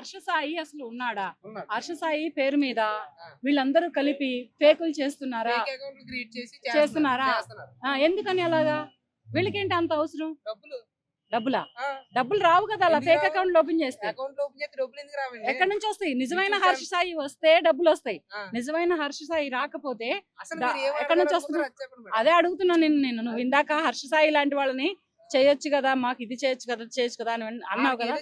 హర్ష సాయి అసలు ఉన్నాడా? సాయి పేరు మీద వీళ్ళందరూ కలిపి ఫేకులు చేస్తున్నారా? చేస్తున్నారా? ఎందుకని అలాగా? వీళ్ళకేంటి అంత అవసరం? డబ్బులు. డబ్బులా? రావు కదా అలా ఫేక్? అకౌంట్ ఓపెన్ చేస్తే. ఎక్కడి నుంచి వస్తాయి? నిజమైన హర్ష సాయి వస్తే డబ్బులు వస్తాయి. నిజమైన హర్ష సాయి రాకపోతే ఎక్కడి నుంచి అడగాలనుకుంటున్నారో అది అడుగుతున్నాను నేను నేను. నువ్వు ఇందాక హర్ష సాయి లాంటి వాళ్ళని చేయొచ్చు కదా మాకు ఇది చేయొచ్చు కదా చేయొచ్చు కదా అని అన్నావు కదా?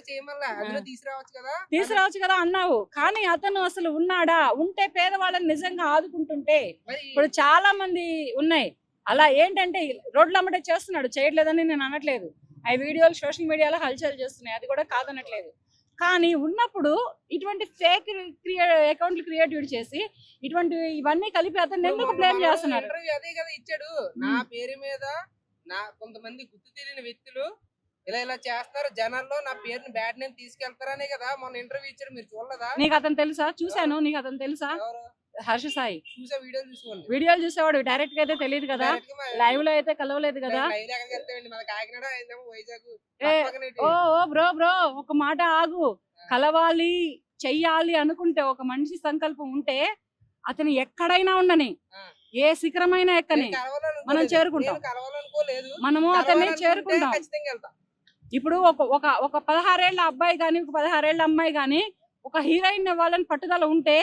తీసుకురావచ్చు కదా? అన్నావు. కానీ అతను అసలు ఉన్నాడా? ఉంటే పేదవాళ్ళని నిజంగా ఆదుకుంటుంటే ఇప్పుడు చాలా మంది ఉన్నాయి. అలా ఏంటంటే రోడ్ల అమ్మటే చేస్తున్నాడు. చేయట్లేదని నేను అనట్లేదు. ఆ వీడియోలు సోషల్ మీడియాలో హల్చల్ చేస్తున్నాయి. అది కూడా కాదనట్లేదు. కానీ ఉన్నప్పుడు ఇటువంటి ఫేక్ అకౌంట్లు క్రియేట్ చేసి ఇటువంటి ఇవన్నీ కలిపి అతన్ని ఎందుకు బ్లేమ్ చేస్తున్నారు? అదే కదా ఇచ్చాడు. నా. పేరు మీద నా కొంతమంది గుర్తు తెలియని వ్యక్తులు ఇలా ఇలా చేస్తారు జనాల్లో నా పేరుని బ్యాడ్ నేమ్ తీసుకెళ్తారనే కదా మొన్న ఇంటర్వ్యూ ఇచ్చాడు మీరు చూడలేదా? నీకు అతను తెలుసా? చూశాను. నీకు అతను తెలుసా? హర్ష సాయి. చూసా వీడియోలు చూసుకోండి. వీడియోలు చూసేవాడు. డైరెక్ట్గా అయితే తెలియదు కదా. లైవ్లో అయితే కలవలేదు కదా. ఓ ఓ బ్రో బ్రో ఒక మాట ఆగు. కలవాలి చెయ్యాలి అనుకుంటే ఒక మనిషి సంకల్పం ఉంటే అతను ఎక్కడైనా ఉండని. ఏ శిఖరమైనా ఎక్కని. మనం చేరుకుంటాం. మనము అతన్ని చేరుకుంటాం. ఇప్పుడు ఒక ఒక ఒక పదహారేళ్ళ అబ్బాయి గాని ఒక పదహారేళ్ళ అమ్మాయి గాని ఒక హీరోయిన్ వాళ్ళని పట్టుదల ఉంటే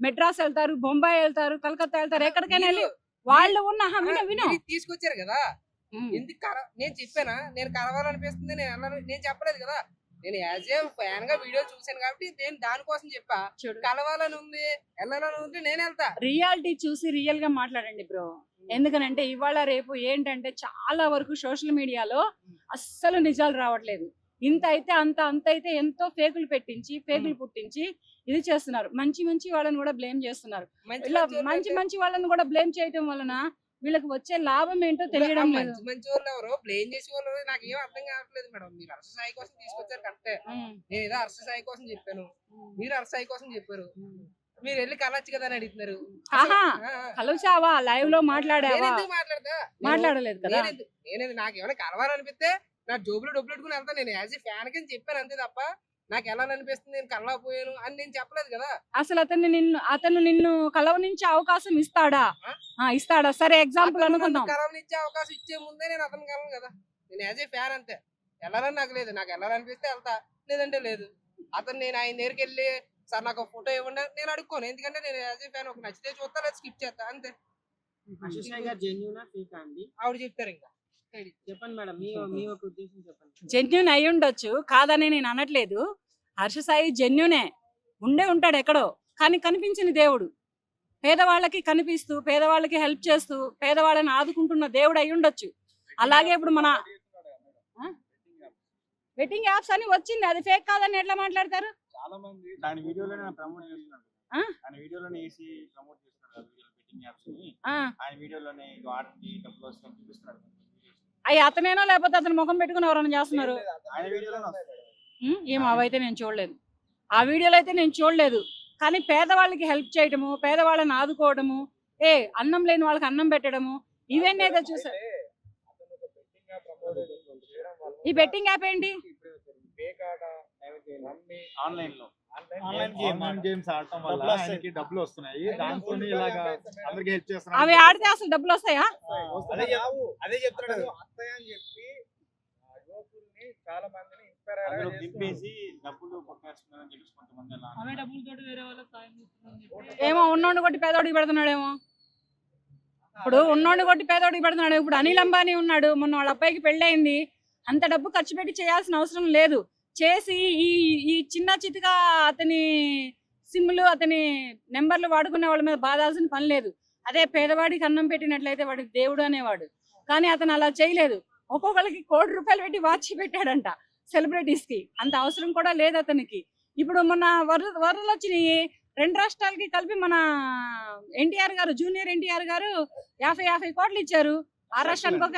మెడ్రాస్ వెళ్తారు బొంబాయి వెళ్తారు కలకత్తా వెళ్తారు ఎక్కడికైనా వెళ్ళి వాళ్ళు ఉన్న విను తీసుకొచ్చారు కదా. నేను చెప్పానా? నేను కలవాలనిపిస్తుంది నేను నేను చెప్పలేదు కదా. నేను యాజ్ ఏ ఫ్యాన్గా వీడియో చూసాను కాబట్టి నేను దానికోసం చెప్పా. కలవాలని ఉంది వెళ్ళాలని ఉంది నేను వెళ్తా. రియాలిటీ చూసి రియల్గా మాట్లాడండి బ్రో ఎందుకనంటే ఇవాళ రేపు ఏంటంటే చాలా వరకు సోషల్ మీడియాలో అస్సలు నిజాలు రావట్లేదు. ఇంత అయితే అంత అంత అయితే ఎంతో ఫేకులు పెట్టించి ఫేకులు పుట్టించి ఇది చేస్తున్నారు. మంచి మంచి వాళ్ళని కూడా బ్లేమ్ చేస్తున్నారు. ఇలా మంచి మంచి వాళ్ళని కూడా బ్లేమ్ చేయటం వలన వీళ్ళకి వచ్చే లాభం ఏంటో తెలియడం లేదు మంచి మంచి వాళ్ళు ఎవరు బ్లేమ్ చేసే వాళ్ళు? నాకు ఏం అర్థం కావట్లేదు మేడం. మీరు హర్ష సాయి కోసం తీసుకొచ్చారు కరెక్టే. నేను ఏదో హర్ష సాయి కోసం చెప్పాను. మీరు హర్ష సాయి కోసం చెప్పారు. మీరు వెళ్ళి కలవచ్చు కదా అని అడుగుతున్నారు. కలుసావా లైవ్లో మాట్లాడావా? నేను- మాట్లాడలేదు కదా. నేను ఎందుకు- నేను నాకు ఏమైనా కలవాలనిపిస్తే నా జోబులో డబ్బులు పెట్టుకుని వెళ్తాను. నేను యాజ్ ఏ ఫ్యాన్ కింద చెప్పాను అంతే తప్ప నాకు వెళ్ళాలనిపిస్తుంది నేను కలవపోయాను అని నేను చెప్పలేదు కదా? అసలు అతన్ని నిన్ను అతను నిన్ను కలవనించే అవకాశం ఇస్తాడా? ఇస్తాడా? సరే ఎగ్జాంపుల్ అతను అనుకుందాం. కలవనిచ్చే అవకాశం ఇచ్చే ముందే నేను అతను కలను కదా? నేను యాజ్ ఏ ఫ్యాన్ అంతే. వెళ్ళాలని నాకు లేదు. నాకు వెళ్ళాలనిపిస్తే వెళ్తా. లేదంటే లేదు. అతను నేను ఆయన దగ్గరికి వెళ్ళి సార్ నాకు ఫోటో ఇవ్వండి నేను అడుక్కోను. ఎందుకంటే నేను యాజ్ ఏ ఫ్యాన్ ఒక నచ్చితే చూస్తా లేదా స్కిప్ చేస్తా. అంతే. అశోక్ గారు జెన్యునా ఫేక్ అండి? ఆవిడ చెప్తారు ఇంకా. చెప్పండి మేడం మీ మీ ఒక ఉద్దేశం చెప్పండి. జెన్యున్ అయి ఉండొచ్చు కాదని నేను అనట్లేదు. హర్ష సాయి జెన్యునే. ఉండే ఉంటాడు ఎక్కడో కానీ కనిపించిన దేవుడు. పేదవాళ్ళకి కనిపిస్తూ పేదవాళ్ళకి హెల్ప్ చేస్తూ పేదవాళ్ళని ఆదుకుంటున్న దేవుడు అయి ఉండొచ్చు. అలాగే ఇప్పుడు మన వెట్టింగ్ యాప్స్ అని వచ్చింది. అది ఫేక్ కాదని ఎట్లా మాట్లాడతారు? చాలా మంది దాని వీడియోలోనే ప్రమోట్ చేస్తున్నాడు ఆ? ఆయన వీడియోలోనే వేసి ప్రమోట్ చేస్తున్నాడు కదా వీడియో బెట్టింగ్ యాప్స్ని. ఆ, ఆయన వీడియోలోనే వాడికి డబ్బులు వస్తాయని చూపిస్తున్నాడు అవి అతనేనో లేకపోతే అతను ముఖం పెట్టుకుని ఎవరైనా చేస్తున్నారు? ఏమో అవైతే నేను చూడలేదు. ఆ వీడియోలో అయితే నేను చూడలేదు. కానీ పేదవాళ్ళకి హెల్ప్ చేయడము పేదవాళ్ళని ఆదుకోవడము ఏ అన్నం లేని వాళ్ళకి అన్నం పెట్టడము ఇవన్నీ అయితే చూసా. ఈ బెట్టింగ్ యాప్ ఏంటి? ఆన్లైన్లో ఆన్లైన్ గేమ్ ఆన్లైన్ గేమ్స్ ఆడటం వల్ల డబ్బులు వస్తాయి. ఆయనకి డబ్బులు వస్తున్నాయి. దాంతో ఇలాగా అందరికి హెల్ప్ చేస్తున్నారు. అవి ఆడితే అసలు డబ్బులు వస్తాయా? అదే చెప్తున్నాడు. అని చెప్పి ఆ యువకుల్ని చాలా మందిని ఇన్స్పైర్ అందులో దింపేసి డబ్బులు కొట్టేస్తున్నారని చెప్పేసి కొంతమంది అలా ఏమో ఉన్నోడిని కొట్టి పేదోడికి పెడుతున్నాడేమో. ఇప్పుడు ఉన్నోడిని కొట్టి పేదోడికి పెడుతున్నాడు. ఇప్పుడు అనిల్ అంబానీ ఉన్నాడు. మొన్న వాళ్ళ అబ్బాయికి పెళ్ళయింది. అంత డబ్బు ఖర్చు పెట్టి చేయాల్సిన అవసరం లేదు. చేసి ఈ ఈ చిన్న చితిగా అతని సిమ్లు అతని నెంబర్లు వాడుకునే వాళ్ళ మీద బాధాల్సిన పని లేదు. అదే పేదవాడికి అన్నం పెట్టినట్లయితే వాడికి దేవుడు అనేవాడు. కానీ అతను అలా చేయలేదు. ఒక్కొక్కరికి కోటి రూపాయలు పెట్టి వాచ్ పెట్టాడంట సెలబ్రిటీస్కి అంత అవసరం కూడా లేదు అతనికి. ఇప్పుడు మొన్న వరద వరదలు వచ్చినాయి. రెండు రాష్ట్రాలకి కలిపి మన ఎన్టీఆర్ గారు జూనియర్ ఎన్టీఆర్ గారు యాభై యాభై కోట్లు ఇచ్చారు. ఆ రాష్ట్రానికి ఒక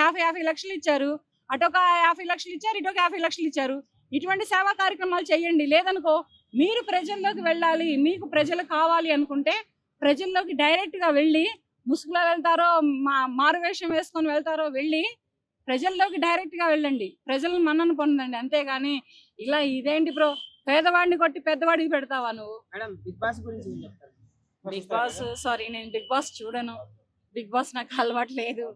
యాభై యాభై లక్షలు ఇచ్చారు. అటొక యాభై లక్షలు ఇచ్చారు ఇటొక యాభై లక్షలు ఇచ్చారు. ఇటువంటి సేవా కార్యక్రమాలు చేయండి. లేదనుకో మీరు ప్రజల్లోకి వెళ్ళాలి మీకు ప్రజలు కావాలి అనుకుంటే ప్రజల్లోకి డైరెక్ట్గా వెళ్ళి ముసుగులో వెళ్తారో మా మారువేషం వేసుకొని వెళ్తారో వెళ్ళి ప్రజల్లోకి డైరెక్ట్గా వెళ్ళండి. ప్రజలను మన్నను పొందండి. అంతేగాని ఇలా ఇదేంటి బ్రో? పేదవాడిని కొట్టి పెద్దవాడికి పెడతావా నువ్వు? మేడం బిగ్ బాస్ గురించి ఏం చెప్తారు? బిగ్ బాస్ సారీ నేను బిగ్ బాస్ చూడను. బిగ్ బాస్ నాకు అలవాటు లేదు.